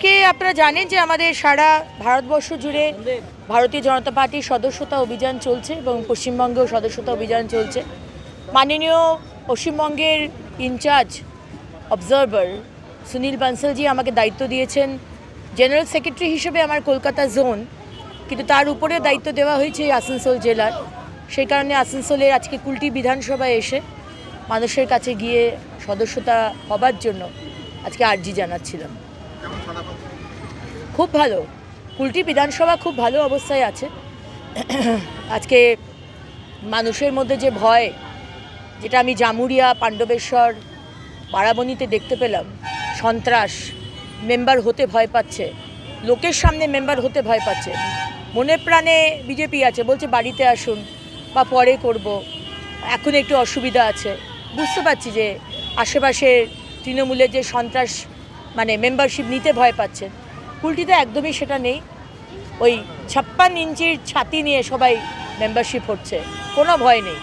আজকে আপনারা জানেন যে আমাদের সারা ভারতবর্ষ জুড়ে ভারতীয় জনতা পার্টির সদস্যতা অভিযান চলছে এবং পশ্চিমবঙ্গেও সদস্যতা অভিযান চলছে। মাননীয় পশ্চিমবঙ্গের ইনচার্জ অবজারভার সুনীল বানসালজি আমাকে দায়িত্ব দিয়েছেন, জেনারেল সেক্রেটারি হিসেবে আমার কলকাতা জোন, কিন্তু তার উপরে দায়িত্ব দেওয়া হয়েছে আসানসোল জেলার। সেই কারণে আসানসোলের আজকে কুলটি বিধানসভায় এসে মানুষের কাছে গিয়ে সদস্যতা হবার জন্য আজকে আর্জি জানাচ্ছিলাম। খুব ভালো। কুলটি বিধানসভা খুব ভালো অবস্থায় আছে। আজকে মানুষের মধ্যে যে ভয়, যেটা আমি জামুরিয়া, পাণ্ডবেশ্বর, বারাবণীতে দেখতে পেলাম, সন্ত্রাস মেম্বার হতে ভয় পাচ্ছে, লোকের সামনে মেম্বার হতে ভয় পাচ্ছে। মনে প্রাণে বিজেপি আছে, বলছে বাড়িতে আসুন বা পরে করব। এখন একটু অসুবিধা আছে। বুঝতে পারছি যে আশেপাশের তৃণমূলের যে সন্ত্রাস মানে মেম্বারশিপ নিতে ভয় পাচ্ছেন কুলটিতে একদমই সেটা নেই। ওই ছাপ্পান্ন ইঞ্চির ছাতি নিয়ে সবাই মেম্বারশিপ হচ্ছে। কোনো ভয় নেই।